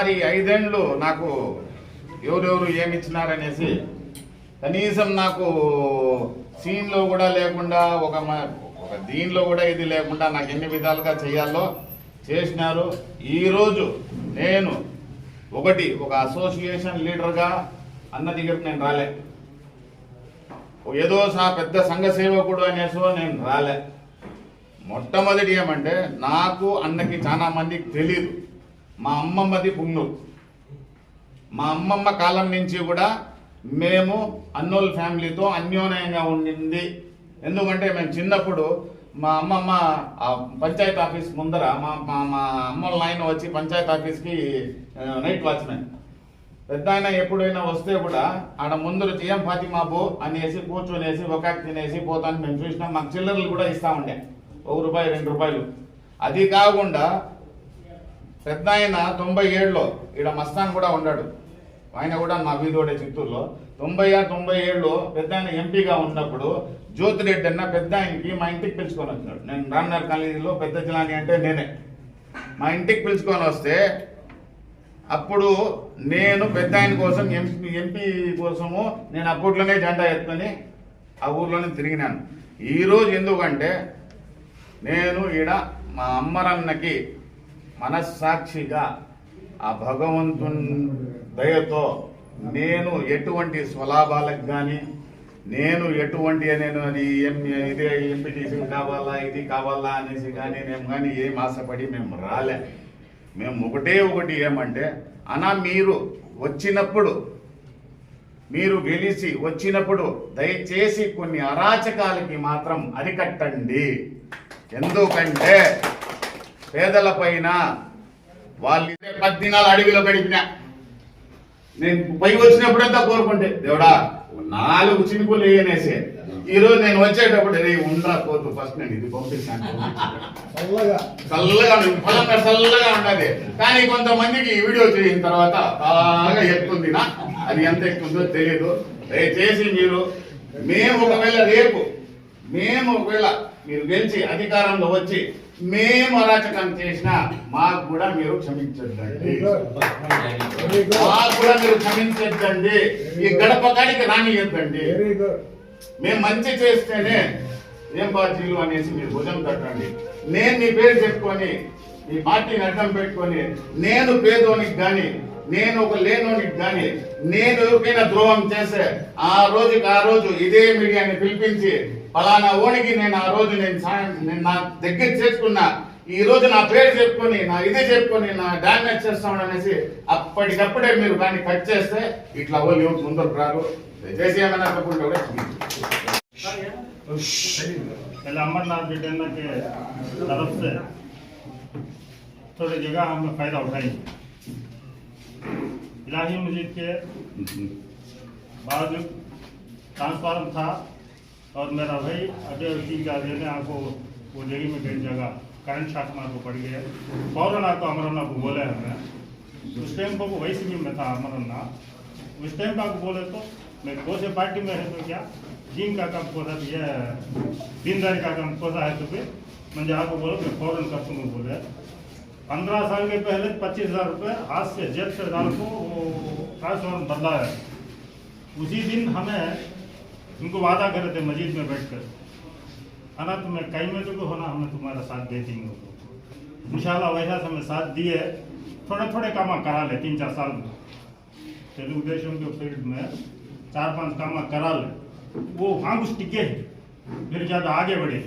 మరి ఐదేండ్లు నాకు ఎవరెవరు ఏమి ఇచ్చినారనేసి కనీసం నాకు సీన్లో కూడా లేకుండా ఒక మ- ఒక దీనిలో కూడా ఇది లేకుండా నాకు ఎన్ని విధాలుగా చేయాలో చేసినారు. ఈరోజు నేను ఒకటి ఒక అసోసియేషన్ లీడర్గా అన్న దగ్గరకు నేను రాలే. ఏదో నా పెద్ద సంఘ సేవకుడు అనేసో నేను రాలే. మొట్టమొదటి ఏమంటే నాకు అన్నకి చాలా మందికి తెలియదు మా అమ్మమ్మది పుంగనూరు మా అమ్మమ్మ కాలం నుంచి కూడా మేము అన్నోల్ ఫ్యామిలీతో అన్యోన్యంగా ఉండింది. ఎందుకంటే మేము చిన్నప్పుడు మా అమ్మమ్మ పంచాయతీ పంచాయత్ ఆఫీస్ ముందర మా మా మా అమ్మోళ్ళ నాయన వచ్చి పంచాయత్ ఆఫీస్కి నైట్ వాచ్మెన్ పెద్ద ఆయన ఎప్పుడైనా వస్తే కూడా ఆడ ముందర ఏం ఫాతిమాబు అనేసి కూర్చొనేసి ఒక తినేసి పోతాను మేము చూసినాం. మాకు చిల్లరలు కూడా ఇస్తా ఉండే. ఒక రూపాయి రెండు రూపాయలు. అది కాకుండా పెద్ద ఆయన తొంభై ఏడులో ఈడ మస్తాన్ కూడా ఉన్నాడు. ఆయన కూడా మా వీధోడే చిత్తూరులో. తొంభై ఆరు తొంభై ఏడులో పెద్ద ఆయన ఎంపీగా ఉన్నప్పుడు జ్యోతిరెడ్డి అన్న పెద్ద ఆయనకి మా ఇంటికి పిలుచుకొని వచ్చినాడు. నేను రామ్నగర్ కాలేజీలో పెద్ద జిలాని అంటే నేనే. మా ఇంటికి పిలుచుకొని వస్తే అప్పుడు నేను పెద్ద ఆయన కోసం ఎంపీ ఎంపీ కోసము నేను అప్పట్లోనే జెండా ఎత్తుకొని ఆ ఊర్లోనే తిరిగినాను. ఈరోజు ఎందుకంటే నేను ఈడ మా అమ్మరన్నకి మనస్సాక్షిగా ఆ భగవంతుని దయతో నేను ఎటువంటి స్వలాభాలకు కానీ నేను ఎటువంటి నేను అది ఎం ఇది ఎంపీటీసీ కావాలా ఇది కావాలా అనేసి కానీ మేము కానీ ఏం ఆశపడి మేము రాలే. మేము ఒకటే ఒకటి ఏమంటే అనా మీరు వచ్చినప్పుడు మీరు గెలిచి వచ్చినప్పుడు దయచేసి కొన్ని అరాచకాలకి మాత్రం అరికట్టండి. ఎందుకంటే పేదల పైన వాళ్ళు పద్దినాలు అడవిలో గడిపిన. నేను పై వచ్చినప్పుడంతా కోరుకుంటే దేవుడా నాలుగు చినుకులు వేయనేసి. ఈ రోజు నేను వచ్చేటప్పుడు రే ఉండరా పోతు. ఫస్ట్ నేను ఇది పంపిస్తాను చల్లగా. మీద చల్లగా ఉన్నది కానీ కొంతమందికి ఈ వీడియో చేసిన తర్వాత బాగా ఎక్కుంది నా. అది ఎంత ఎక్కుందో తెలియదు దయచేసి మీరు మేము ఒకవేళ రేపు మేము ఒకవేళ మీరు గెలిచి అధికారంలో వచ్చి మేము అరాచకం చేసినా మాకు కూడా మీరు క్షమించద్దండి. మాకు కూడా మీరు క్షమించద్దండి. ఈ గడప కాడికి రానియద్దండి. మేము మంచి చేస్తేనే ఏం పార్టీలు అనేసి మీరు భుజం తట్టండి నేను మీ పేరు చెప్పుకొని ఈ పార్టీని అడ్డం పెట్టుకొని నేను పేదోనికి కానీ నేను ఒక లేనోనికి గాని నేను ఎవరికైనా ద్రోహం చేస్తే ఆ రోజుకి ఆ రోజు ఇదే మీడియాని పిలిపించి ఫలానా ఓనికి నేను ఆ రోజు నేను సాయం నేను నా దగ్గర చేసుకున్నా ఈ రోజు నా పేరు చెప్పుకొని నా ఇది చెప్పుకొని నా డామేజ్ చేస్తామని అనేసి అప్పటికప్పుడే మీరు దాన్ని కట్ చేస్తే ఇట్లా వాళ్ళు ఎవరు ముందరకు రారు దయచేసి ఏమైనా తప్పుంటే కూడా క్షమించండి. पहले अमरनाथ ब्रिटेन के तरफ से थोड़ी जगह हमने फायदा उठाई इलाही मस्जिद के बाद ट्रांसफार्म था और मेरा भाई अजय वकील का देने आपको वो जगह में कई जगह करंट शॉक मार को पड़ गया। फ़ौरन आपको अमरन्ना को बोले हमने। उस टाइम पर वही सिविल में था अमरन्ना। उस टाइम पर आपको बोले तो मैं कौन से पार्टी में है तो क्या? दिन का काम कोसा ये दीनदारी का काम कोसा है तो फिर? मुझे आपको बोलो, मैं फ़ौरन दूँगा बोले पंद्रह साल के पहले पच्चीस हज़ार रुपये आज से जेब से डाल को ट्रांसफॉर्म बदला है। उसी दिन हमें उनको वादा करे थे मस्जिद में बैठकर। अना तुम्हें कहीं में तो होना हमें तुम्हारा साथ दे देंगे इंशाल्लाह वैसा से हमें साथ दिए। थोड़े थोड़े काम करा ले, तीन चार साल में। तेलुगु देशम के फ़ील्ड में चार पाँच काम करा ले। वो वहाँ कुछ टिके हैं। फिर तो आगे बढ़े।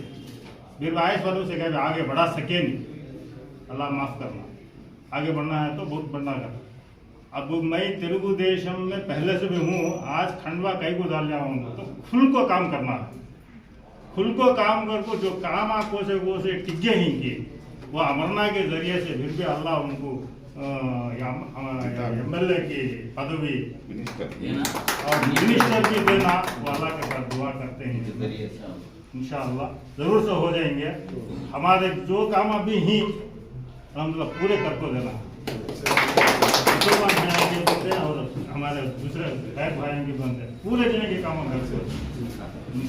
फिर आइस वालों से क्या आगे बढ़ा सके नहीं। अला माफ़ करना आगे बढ़ना है तो बहुत बढ़ना कर अब मैं तेलुगु देश में पहले से भी हूँ आज खंडवा कई को डाल आऊँगा तो खुल को काम करना है। खुल को काम करको जो काम आपको से वो से टिके ही किए। वो अमरना के ज़रिए से फिर भी अल्लाह उनको एम एल ए की पदवी और मिनिस्टर की देना वो अल्लाह के साथ दुआ करते हैं। इन ज़रूर से हो जाएँगे। हमारे जो काम अभी ही अलहमदिल्ला पूरे कर को देना। मुसलमान और हमारे दूसरे गैर भाई के बंदे पूरे ज़िले के काम कामों में इन